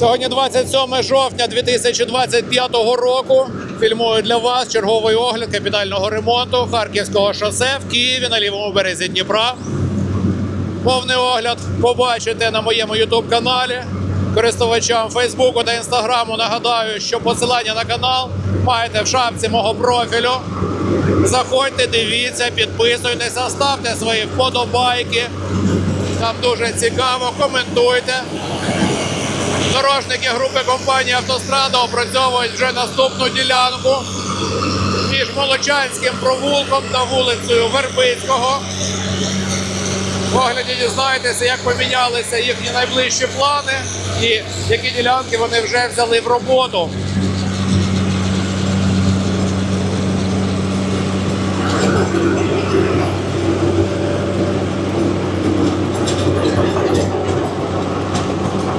Сьогодні 27 жовтня 2025 року. Фільмую для вас черговий огляд капітального ремонту Харківського шосе в Києві на лівому березі Дніпра. Повний огляд побачите на моєму youtube каналі. Користувачам Фейсбуку та Інстаграму нагадаю, що посилання на канал маєте в шапці мого профілю. Заходьте, дивіться, підписуйтеся, ставте свої вподобайки. Там дуже цікаво, коментуйте. Дорожники групи компанії Автострада опрацьовують вже наступну ділянку між Молочанським провулком та вулицею Вербицького. В огляді дізнаєтеся, як помінялися їхні найближчі плани і які ділянки вони вже взяли в роботу.